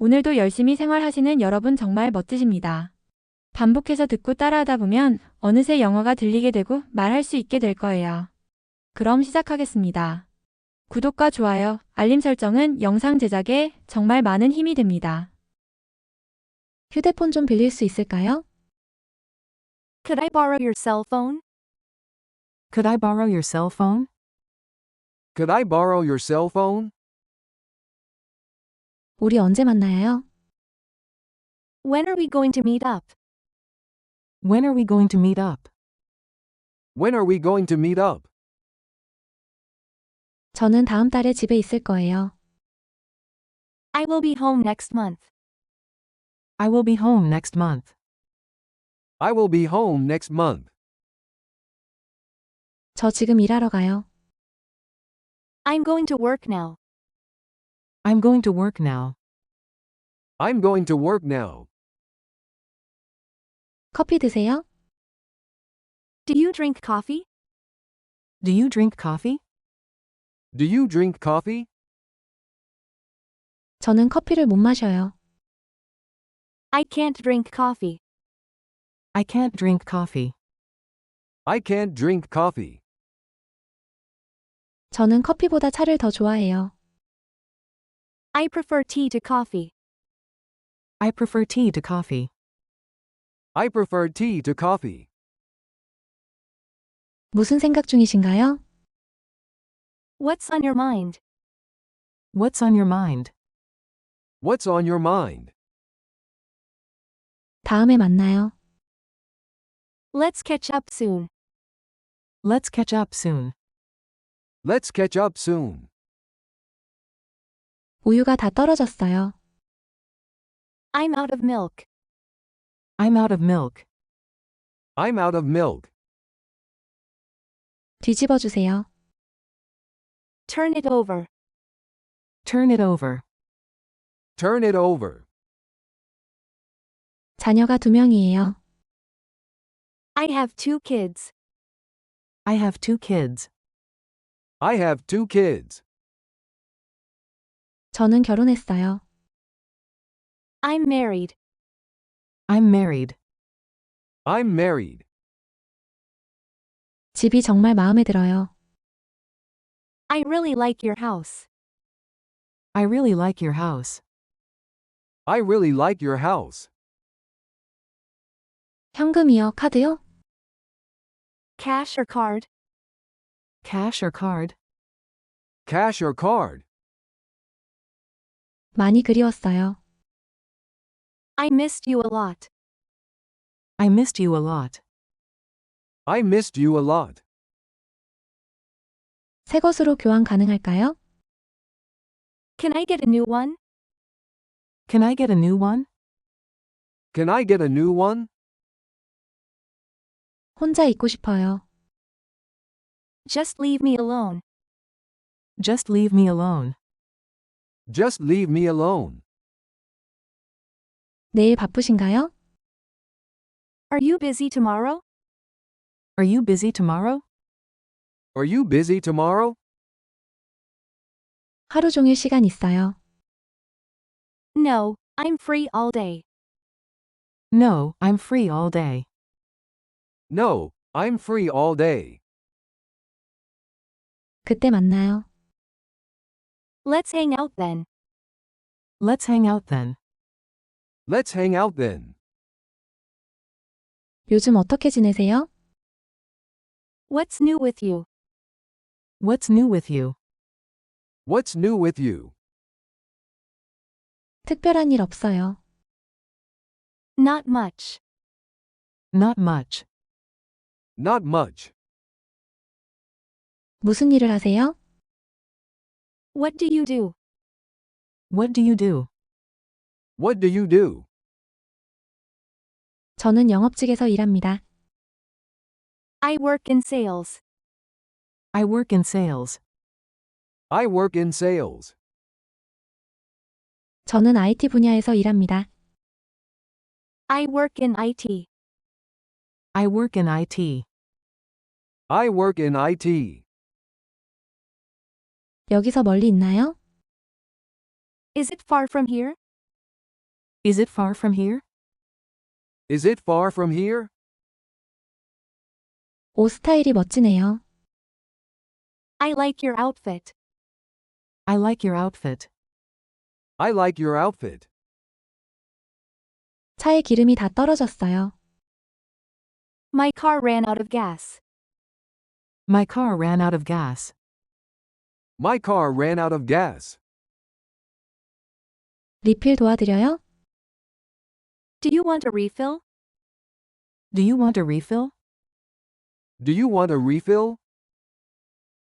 오늘도 열심히 생활하시는 여러분 정말 멋지십니다. 반복해서 듣고 따라하다 보면 어느새 영어가 들리게 되고 말할 수 있게 될 거예요. 그럼 시작하겠습니다. 구독과 좋아요, 알림 설정은 영상 제작에 정말 많은 힘이 됩니다. 휴대폰 좀 빌릴 수 있을까요? Could I borrow your cell phone? Could I borrow your cell phone? Could I borrow your cell phone? 우리 언제 만나요? When are we going to meet up? When are we going to meet up? When are we going to meet up? 저는 다음 달에 집에 있을 거예요. I will be home next month. I will be home next month. I will be home next month. 저 지금 일하러 가요. I'm going to work now. I'm going to work now. I'm going to work now. 커피 드세요? Do you drink coffee? Do you drink coffee? Do you drink coffee? 저는 커피를 못 마셔요. I can't drink coffee. I can't drink coffee. I can't drink coffee. 저는 커피보다 차를 더 좋아해요. I prefer tea to coffee. I prefer tea to coffee. I prefer tea to coffee. 무슨 생각 중이신가요? What's on your mind? What's on your mind? What's on your mind? 다음에 만나요. Let's catch up soon. Let's catch up soon. Let's catch up soon. 우유가 다 떨어졌어요. I'm out of milk. I'm out of milk. I'm out of milk. 뒤집어 주세요. Turn it over. Turn it over. Turn it over. 자녀가 두 명이에요. I have two kids. I have two kids. I have two kids. 저는 결혼했어요. I'm married. I'm married. I'm married. 집이 정말 마음에 들어요. I really like your house. I really like your house. I really like your house. 현금이요? 카드요? Cash or card? Cash or card? Cash or card? 많이 그리웠어요. I missed you a lot. I missed you a lot. I missed you a lot. 새 것으로 교환 가능할까요? Can I get a new one? Can I get a new one? Can I get a new one? 혼자 있고 싶어요. Just leave me alone. Just leave me alone. Just leave me alone. 내일 바쁘신가요? Are you busy tomorrow? Are you busy tomorrow? Are you busy tomorrow? 하루 종일 시간 있어요. No, I'm free all day. No, I'm free all day. No, I'm free all day. 그때 만나요. Let's hang out then. Let's hang out then. Let's hang out then. 요즘 어떻게 지내세요? What's new with you? What's new with you? What's new with you? 특별한 일 없어요. Not much. Not much. Not much. 무슨 일을 하세요? What do you do? What do you do? What do you do? 저는 영업직에서 일합니다. I work in sales. I work in sales. I work in sales. 저는 IT 분야에서 일합니다. I work in IT. I work in IT. I work in IT. 여기서 멀리 있나요? Is it far from here? Is it far from here? Is it far from here? 옷 스타일이 멋지네요. I like your outfit. I like your outfit. I like your outfit. 차에 기름이 다 떨어졌어요. My car ran out of gas. My car ran out of gas. My car ran out of gas. 리필 도와드려요? Do you want a refill? Do you want a refill? Do you want a refill?